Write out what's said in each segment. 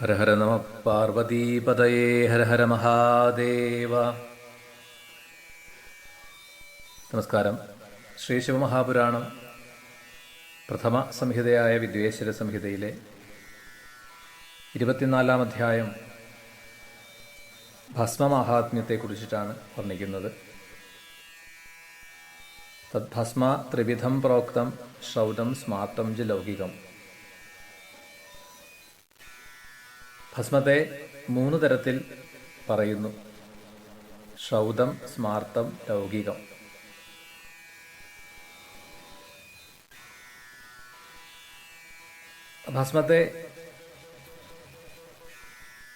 ഹര ഹര നമ പാർവതീപതയേ ഹര ഹര മഹാദേവ. നമസ്കാരം. ശ്രീ ശിവമഹാപുരാണം പ്രഥമ സംഹിതയായ വിദ്വേശ്വര സംഹിതയിലെ ഇരുപത്തിനാലാം അധ്യായം ഭസ്മമാഹാത്മ്യത്തെക്കുറിച്ചിട്ടാണ് വർണിക്കുന്നത്. തദ്ഭസ്മ ത്രിവിധം പ്രോക്തം ശ്രൗതം സ്മാർത്തം ജ ലൗകികം. ഭസ്മത്തെ മൂന്ന് തരത്തിൽ പറയുന്നു. ശ്രൗതം സ്മാർത്തം ലൗകികം. ഭസ്മത്തെ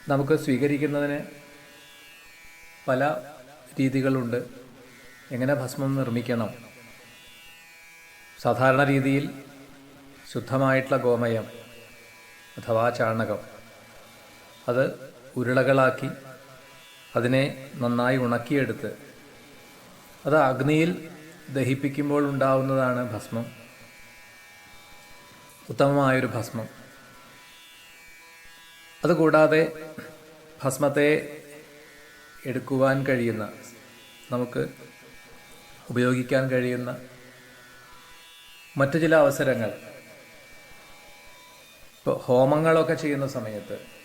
നമുക്ക് സ്വീകരിക്കുന്നതിന് പല രീതികളുണ്ട്. എങ്ങനെ ഭസ്മം നിർമ്മിക്കണം? സാധാരണ രീതിയിൽ ശുദ്ധമായിട്ടുള്ള ഗോമയം അഥവാ ചാണകം. അത് ഉരുളകളാക്കി അതിനെ നന്നായി ഉണക്കിയെടുത്ത് അത് അഗ്നിയിൽ ദഹിപ്പിക്കുമ്പോൾ ഉണ്ടാവുന്നതാണ് ഭസ്മം. ഉത്തമമായൊരു ഭസ്മം. അതുകൂടാതെ ഭസ്മത്തെ എടുക്കുവാൻ കഴിയുന്ന നമുക്ക് ഉപയോഗിക്കാൻ കഴിയുന്ന മറ്റു ചില അവസരങ്ങൾ. ഇപ്പോൾ ഹോമങ്ങളൊക്കെ ചെയ്യുന്ന സമയത്ത്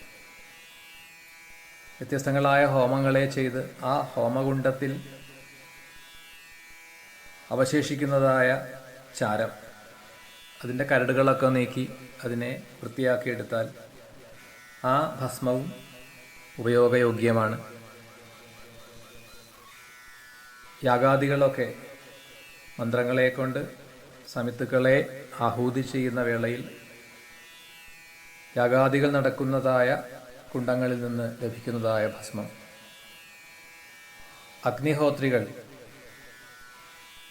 വ്യത്യസ്തങ്ങളായ ഹോമങ്ങളെ ചെയ്ത് ആ ഹോമകുണ്ടത്തിൽ അവശേഷിക്കുന്നതായ ചാരം അതിന്റെ കരടുകളൊക്കെ നീക്കി അതിനെ വൃത്തിയാക്കിയെടുത്താൽ ആ ഭസ്മവും ഉപയോഗയോഗ്യമാണ്. യാഗാദികളൊക്കെ മന്ത്രങ്ങളെ കൊണ്ട് സമിത്തുക്കളെ ആഹൂതി ചെയ്യുന്ന വേളയിൽ യാഗാദികൾ നടക്കുന്നതായ കുണ്ടങ്ങളിൽ നിന്ന് ലഭിക്കുന്നതായ ഭസ്മം. അഗ്നിഹോത്രികൾ.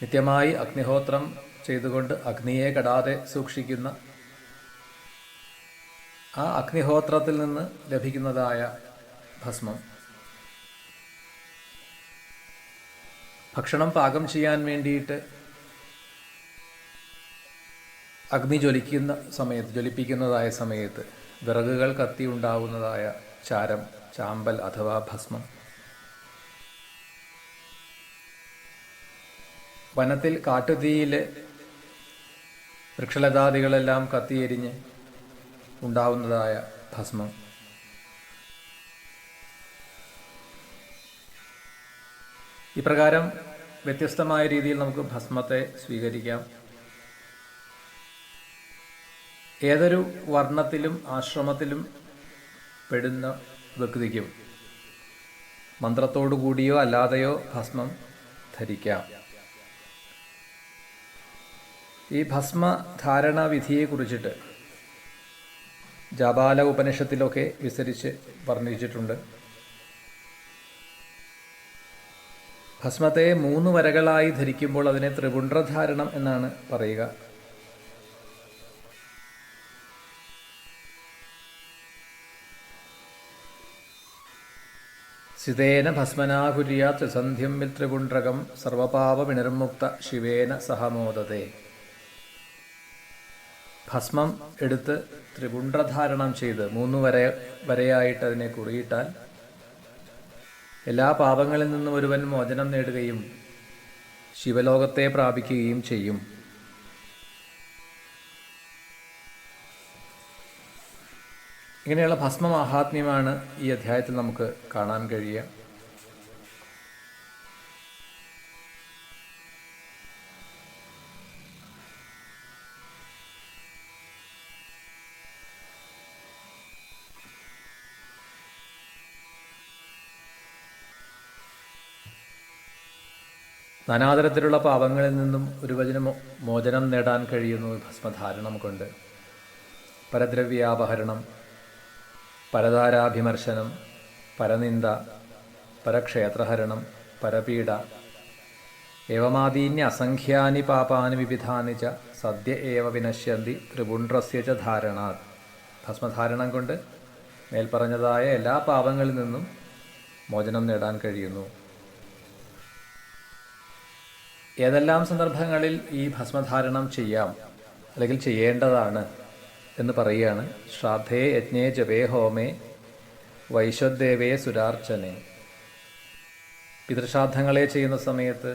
നിത്യമായി അഗ്നിഹോത്രം ചെയ്തുകൊണ്ട് അഗ്നിയെ കടാതെ സൂക്ഷിക്കുന്ന ആ അഗ്നിഹോത്രത്തിൽ നിന്ന് ലഭിക്കുന്നതായ ഭസ്മം. ഭക്ഷണം പാകം ചെയ്യാൻ വേണ്ടിയിട്ട് അഗ്നി ജ്വലിക്കുന്ന സമയത്ത് ജ്വലിപ്പിക്കുന്നതായ സമയത്ത് വിറകുകൾ കത്തി ഉണ്ടാവുന്നതായ ചാരം ചാമ്പൽ അഥവാ ഭസ്മം. വനത്തിൽ കാട്ടുതീയിലെ വൃക്ഷലതാദികളെല്ലാം കത്തിയെരിഞ്ഞ് ഉണ്ടാവുന്നതായ ഭസ്മം. ഇപ്രകാരം വ്യത്യസ്തമായ രീതിയിൽ നമുക്ക് ഭസ്മത്തെ സ്വീകരിക്കാം. ഏതൊരു വർണത്തിലും ആശ്രമത്തിലും പെടുന്ന വ്യക്തിക്കും മന്ത്രത്തോടു കൂടിയോ അല്ലാതെയോ ഭസ്മം ധരിക്കാം. ഈ ഭസ്മ ധാരണ വിധിയെക്കുറിച്ചിട്ട് ജാബാല ഉപനിഷത്തിലൊക്കെ വിസ്തരിച്ച് വർണിച്ചിട്ടുണ്ട്. ഭസ്മത്തെ മൂന്ന് വരകളായി ധരിക്കുമ്പോൾ അതിനെ ത്രിപുണ്ഡ്രധാരണം എന്നാണ് പറയുക. സിതേന ഭസ്മനാകുര്യ ത്രിസന്ധ്യം മിത്രിപുണ്ഡ്രകം സർവപാപവിനിർമുക്ത ശിവേന സഹമോദതേ. ഭസ്മം എടുത്ത് ത്രിപുണ്ഡ്രധാരണം ചെയ്ത് മൂന്ന് വര വരയായിട്ട് അതിനെ കുറിയിട്ടാൽ എല്ലാ പാപങ്ങളിൽ നിന്നും ഒരുവൻ മോചനം നേടുകയും ശിവലോകത്തെ പ്രാപിക്കുകയും ചെയ്യും. ഇങ്ങനെയുള്ള ഭസ്മ മഹാത്മ്യമാണ് ഈ അധ്യായത്തിൽ നമുക്ക് കാണാൻ കഴിയുക. നാനാതരത്തിലുള്ള പാപങ്ങളിൽ നിന്നും ഒരു വചന മോചനം നേടാൻ കഴിയുന്നു ഭസ്മധാരണം കൊണ്ട് പരദ്രവ്യാപഹരണം പരതാരാഭിമർശനം പരനിന്ദ പരക്ഷേത്രഹരണം പരപീഡ. ഏവമാദീന്യ അസംഖ്യാനി പാപാനി വിവിധാനി ച സദ്യ ഏവ വിനശ്യന്തി ത്രിപുണ്ട്രസ്യ ച ധാരണാത്. ഭസ്മധാരണം കൊണ്ട് മേൽപ്പറഞ്ഞതായ എല്ലാ പാപങ്ങളിൽ നിന്നും മോചനം നേടാൻ കഴിയുന്നു. ഏതെല്ലാം സന്ദർഭങ്ങളിൽ ഈ ഭസ്മധാരണം ചെയ്യാം അല്ലെങ്കിൽ ചെയ്യേണ്ടതാണ്? എന്ന് പറയുകയാണ്. ശ്രാദ്ധേ യജ്ഞേ ജപേ ഹോമേ വൈശ്വദേവേ സുരാർച്ചനെ. പിതൃശ്രാദ്ധങ്ങളെ ചെയ്യുന്ന സമയത്ത്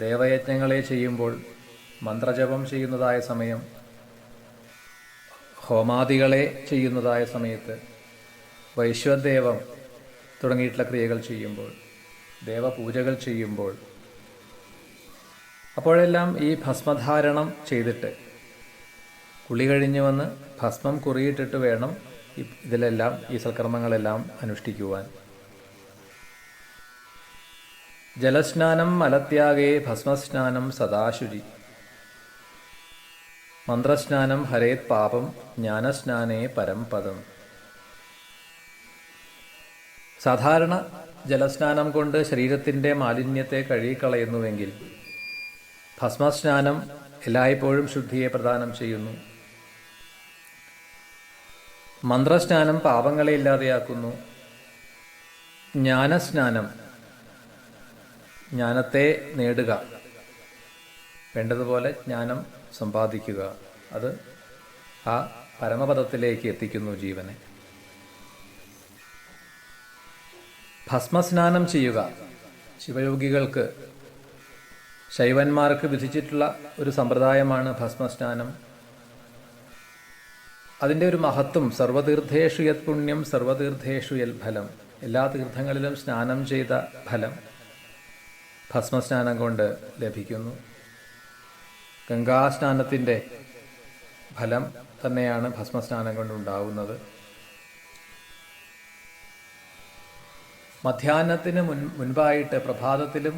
ദേവയജ്ഞങ്ങളെ ചെയ്യുമ്പോൾ മന്ത്രജപം ചെയ്യുന്നതായ സമയം ഹോമാദികളെ ചെയ്യുന്നതായ സമയത്ത് വൈശ്വദേവം തുടങ്ങിയിട്ടുള്ള ക്രിയകൾ ചെയ്യുമ്പോൾ ദേവപൂജകൾ ചെയ്യുമ്പോൾ അപ്പോഴെല്ലാം ഈ ഭസ്മധാരണം ചെയ്തിട്ട് കുളി കഴിഞ്ഞ് വന്ന് ഭസ്മം കുറിയിട്ടിട്ട് വേണം ഇതിലെല്ലാം ഈ സൽക്കർമ്മങ്ങളെല്ലാം അനുഷ്ഠിക്കുവാൻ. ജലസ്നാനം മലത്യാഗേ ഭസ്മസ്നാനം സദാശുചി. മന്ത്രസ്നാനം ഹരേത് പാപം ജ്ഞാനസ്നാനേ പരംപദം സാധാരണ ജലസ്നാനം കൊണ്ട് ശരീരത്തിന്റെ മാലിന്യത്തെ കഴുകിക്കളയുന്നുവെങ്കിൽ ഭസ്മസ്നാനം എല്ലായ്പ്പോഴും ശുദ്ധിയെ പ്രദാനം ചെയ്യുന്നു. മന്ത്രസ്നാനം പാപങ്ങളെ ഇല്ലാതെയാക്കുന്നു. ജ്ഞാനസ്നാനം. ജ്ഞാനത്തെ നേടുക. വേണ്ടതുപോലെ ജ്ഞാനം സമ്പാദിക്കുക. അത് ആ പരമപദത്തിലേക്ക് എത്തിക്കുന്നു ജീവനെ. ഭസ്മസ്നാനം ചെയ്യുക. ശിവയോഗികൾക്ക് ശൈവന്മാർക്ക് വിധിച്ചിട്ടുള്ള ഒരു സമ്പ്രദായമാണ് ഭസ്മസ്നാനം. അതിന്റെ ഒരു മഹത്വം സർവതീർത്ഥേഷു യത് പുണ്യം സർവതീർത്ഥേഷു യൽ ഫലം. എല്ലാ തീർത്ഥങ്ങളിലും സ്നാനം ചെയ്ത ഫലം ഭസ്മസ്നാനം കൊണ്ട് ലഭിക്കുന്നു. ഗംഗാസ്നാനത്തിന്റെ ഫലം തന്നെയാണ് ഭസ്മസ്നാനം കൊണ്ടുണ്ടാവുന്നത് മധ്യാഹ്നത്തിന് മുൻ മുൻപായിട്ട് പ്രഭാതത്തിലും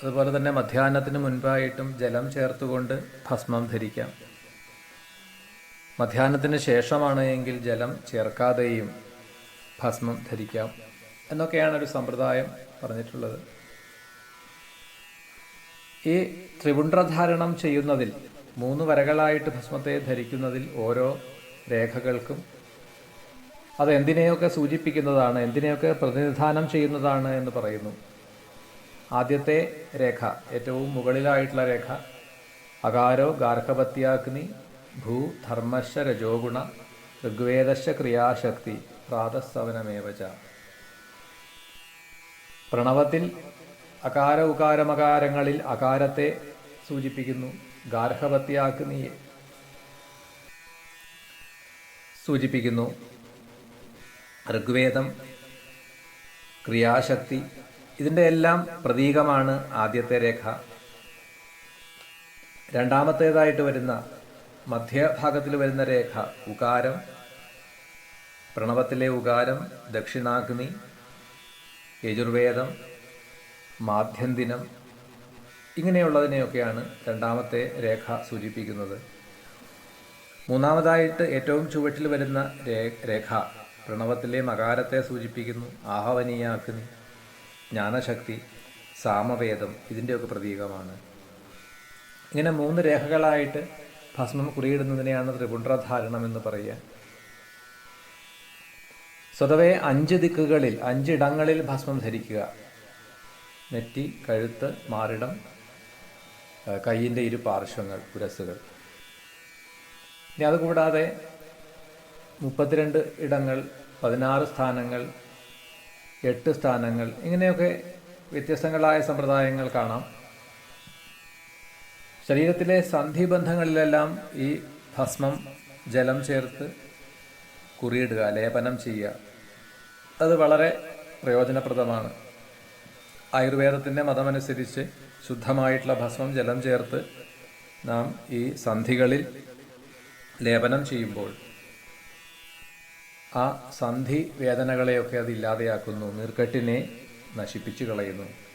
അതുപോലെ തന്നെ മധ്യാഹ്നത്തിന് മുൻപായിട്ടും ജലം ചേർത്തുകൊണ്ട് ഭസ്മം ധരിക്കാം. മധ്യാഹ്നത്തിന് ശേഷമാണ് എങ്കിൽ ജലം ചേർക്കാതെയും ഭസ്മം ധരിക്കാം എന്നൊക്കെയാണ് ഒരു സമ്പ്രദായം പറഞ്ഞിട്ടുള്ളത്. ഈ ത്രിപുണ്ഡ്രധാരണം ചെയ്യുന്നതിൽ മൂന്ന് വരകളായിട്ട് ഭസ്മത്തെ ധരിക്കുന്നതിൽ ഓരോ രേഖകൾക്കും അത് എന്തിനെയൊക്കെ സൂചിപ്പിക്കുന്നതാണ് എന്തിനെയൊക്കെ പ്രതിനിധാനം ചെയ്യുന്നതാണ് എന്ന് പറയുന്നു. ആദ്യത്തെ രേഖ ഏറ്റവും മുകളിലായിട്ടുള്ള രേഖ അകാരോ ഗാർഹപത്യാഗ്നി ഭൂ ധർമ്മശ രജോഗുണ ഋഗ്വേദശ ക്രിയാശക്തി പ്രാതസ്സവനമേവച പ്രണവത്തിൽ അകാര ഉകാരമകാരങ്ങളിൽ അകാരത്തെ സൂചിപ്പിക്കുന്നു ഗാർഹവത്യാഗ്നിയെ. സൂചിപ്പിക്കുന്നു ഋഗ്വേദം ക്രിയാശക്തി ഇതിന്റെ എല്ലാം പ്രതീകമാണ് ആദ്യത്തെ രേഖ. രണ്ടാമത്തേതായിട്ട് വരുന്ന മധ്യഭാഗത്തിൽ വരുന്ന രേഖ. ഉകാരം. പ്രണവത്തിലെ ഉകാരം. ദക്ഷിണാഗ്നി. യജുർവേദം. മാധ്യന്തിനം. ഇങ്ങനെയുള്ളതിനെയൊക്കെയാണ് രണ്ടാമത്തെ രേഖ സൂചിപ്പിക്കുന്നത്. മൂന്നാമതായിട്ട് ഏറ്റവും ചുവട്ടിൽ വരുന്ന രേഖ. പ്രണവത്തിലെ മകാരത്തെ സൂചിപ്പിക്കുന്നു. ആഹവനീയാഗ്നി. ജ്ഞാനശക്തി. സാമവേദം. ഇതിന്റെയൊക്കെ പ്രതീകമാണ്. ഇങ്ങനെ മൂന്ന് രേഖകളായിട്ട് ഭസ്മം കുറിയിടുന്നതിനെയാണ് ത്രിപുണ്ഡ്രധാരണം എന്ന് പറയുക. സ്വതവേ അഞ്ച് ദിക്കുകളിൽ അഞ്ചിടങ്ങളിൽ ഭസ്മം ധരിക്കുക. നെറ്റി കഴുത്ത് മാറിടം കയ്യിന്റെ ഇരു പാർശ്വങ്ങൾ പുരസുകൾ. ഇനി അതുകൂടാതെ മുപ്പത്തിരണ്ട് ഇടങ്ങൾ പതിനാറ് സ്ഥാനങ്ങൾ എട്ട് സ്ഥാനങ്ങൾ ഇങ്ങനെയൊക്കെ വ്യത്യസ്തങ്ങളായ സമ്പ്രദായങ്ങൾ കാണാം. ശരീരത്തിലെ സന്ധിബന്ധങ്ങളിലെല്ലാം ഈ ഭസ്മം ജലം ചേർത്ത് കുറിയിടുക ലേപനം ചെയ്യുക. അത് വളരെ പ്രയോജനപ്രദമാണ്. ആയുർവേദത്തിന്റെ മതമനുസരിച്ച് ശുദ്ധമായിട്ടുള്ള ഭസ്മം ജലം ചേർത്ത് നാം ഈ സന്ധികളിൽ ലേപനം ചെയ്യുമ്പോൾ ആ സന്ധി വേദനകളെയൊക്കെ അത് ഇല്ലാതെയാക്കുന്നു നീർക്കെട്ടിനെ നശിപ്പിച്ചു കളയുന്നു.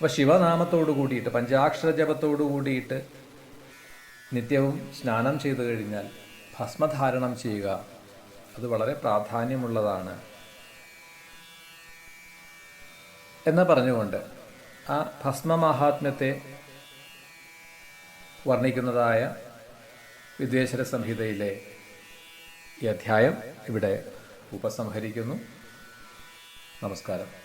അപ്പോൾ ശിവനാമത്തോടു കൂടിയിട്ട് പഞ്ചാക്ഷര ജപത്തോടു കൂടിയിട്ട് നിത്യവും സ്നാനം ചെയ്തു കഴിഞ്ഞാൽ ഭസ്മധാരണം ചെയ്യുക അത് വളരെ പ്രാധാന്യമുള്ളതാണ്. എന്ന് പറഞ്ഞുകൊണ്ട് ആ ഭസ്മമാഹാത്മ്യത്തെ വർണിക്കുന്നതായ വിദ്വേശ്വര സംഹിതയിലെ ഈ അധ്യായം ഇവിടെ ഉപസംഹരിക്കുന്നു. നമസ്കാരം.